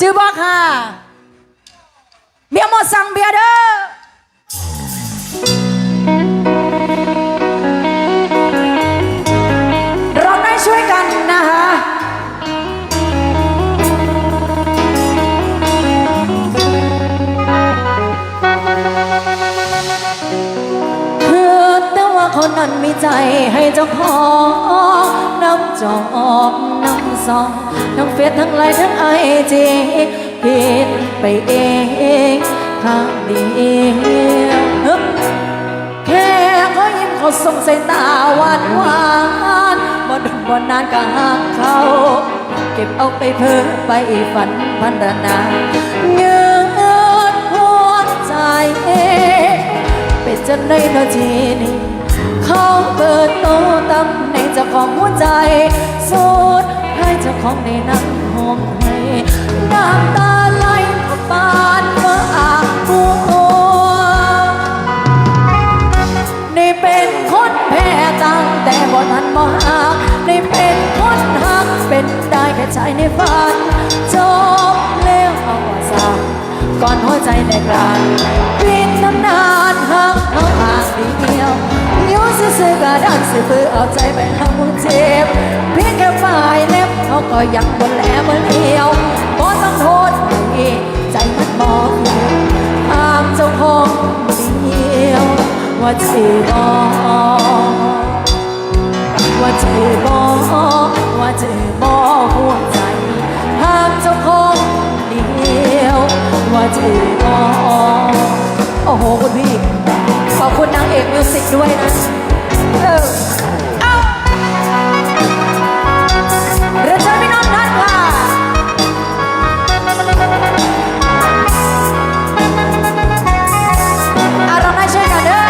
จือบอกค่ะเบียร์หมดสั่งเบียร์เด้อ นั้นมีใจให้เจ้าของน้ำจอกน้ำซองทั้งเฟซทั้งไลน์ทั้งไอจีผิดไปเองข้างเดียวแค่เขายิ้มเขาส่งสายตาหวานหวานบ่ดนบ่นานก็หักเขา เก็บเอาไปเพ้อไปฝันพันรนาเงินหัวใจ เป็นจังในนาทีนี้ เขาเปิดโตตำในเจ้าของหัวใจสุดให้เจ้าของในนั่งห้องให้น้ำตาไหลปานเมื่ออาบหัวนี่เป็นคนแพ้ตั้งแต่บ่ทันบ่หักนี่เป็นคนหักเป็นได้แค่ใจในฝันจบแล้วเอาว่าสาก่อนหัวใจแตกลานปิดน้ำนานหักเอาห่างเดียว ซื่อๆก็ดันสื่อเพื่อเอาใจไปหามุงเจ็บเพียงแค่ปลายเล็บเขาก็ยังบนแหลมบนเดียวบ่ต้องโทษให้ใจมันบอกอยู่ตามเจ้าของเดียวว่าจะบอกว่าจะบอกว่าจะบอกหัวใจหากเจ้าของเดียวว่าจะบอกโอ้โหคุณพี่ขอบคุณนางเอกมิวสิกด้วยนะ เออเอาเรียนเชิญพี่น้องท่านค่ะอารมณ์ให้ช่วยกันเด้อ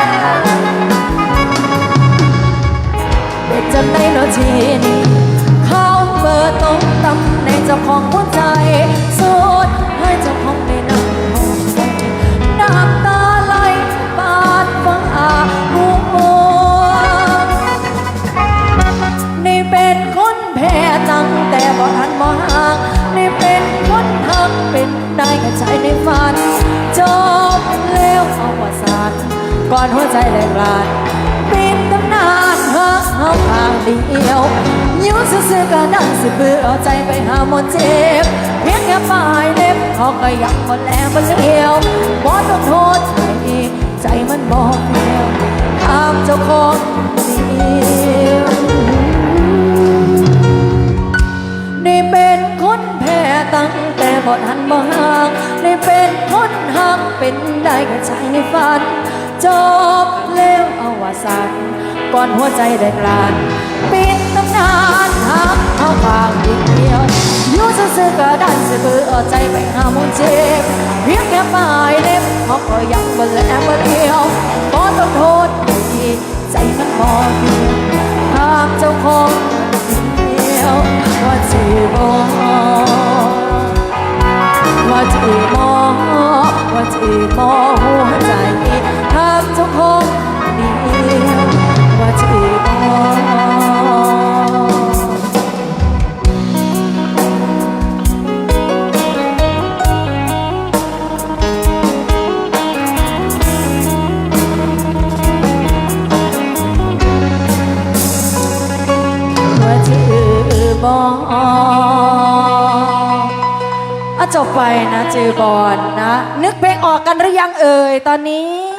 เป็นจังในนาทีนีเขาเปิดตรงตำในเจ้าของหัวใจสุด บ่ทันบ่ห่างนี่เป็นคนทักเป็นได้แค่ใจในฝัน จบแล้วเอาว่าสานก่อนหัวใจแหลกลานปิดตำนานหักเฮาข้างเดียวยิ้วซื่อๆก็นั่งสิเบื่อเอาใจไปหาหมดเจ็บเพียงแค่ปลายเล็บเขาก็ยังบ่แลบ่เลี้ยวบ่ต้องโทษใครใจมันบ่เดียวตามเจ้าของดี แค่ใจในฝัน จบแล้วเอาว่าสันก่อนหัวใจได้กลานปิดตำนานหักเอาข้างเดียวอยู่ซื่อๆก็ดันสิเบื่อเอาใจไปหามุนเจ็บเพียงแค่ปลายเล็บเขาก็ยังบ่แลบ่เดียวบ่ต้องโทษให้ใจมันบ่เดียวหากเจ้าของเดียวว่าจะบอกว่าจะบอกว่าจะบ จบไปนะจือบอลนะ นึกเพลงออกกันหรือยังเอ่ยตอนนี้